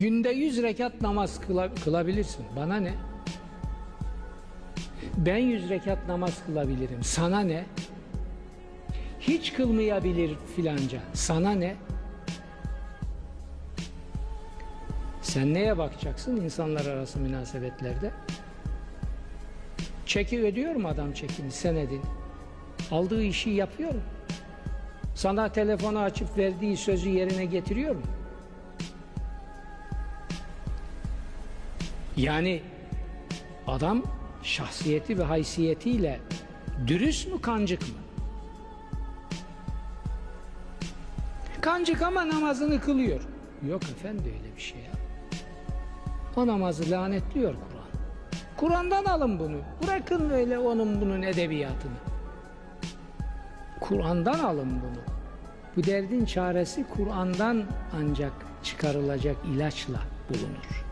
Günde yüz rekat namaz kıla- kılabilirsin. Bana ne? Ben yüz rekat namaz kılabilirim. Sana ne? Hiç kılmayabilir filanca. Sana ne? Sen neye bakacaksın insanlar arası münasebetlerde? Çeki ödüyor mu adam çekini, senedini? Aldığı işi yapıyor mu? Sana telefonu açıp verdiği sözü yerine getiriyor mu? Yani adam şahsiyeti ve haysiyetiyle dürüst mü kancık mı? Kancık ama namazını kılıyor. Yok efendi öyle bir şey ya. O namazı lanetliyor Kur'an. Kur'an'dan alın bunu. Bırakın öyle onun bunun edebiyatını. Kur'an'dan alın bunu. Bu derdin çaresi Kur'an'dan ancak çıkarılacak ilaçla bulunur.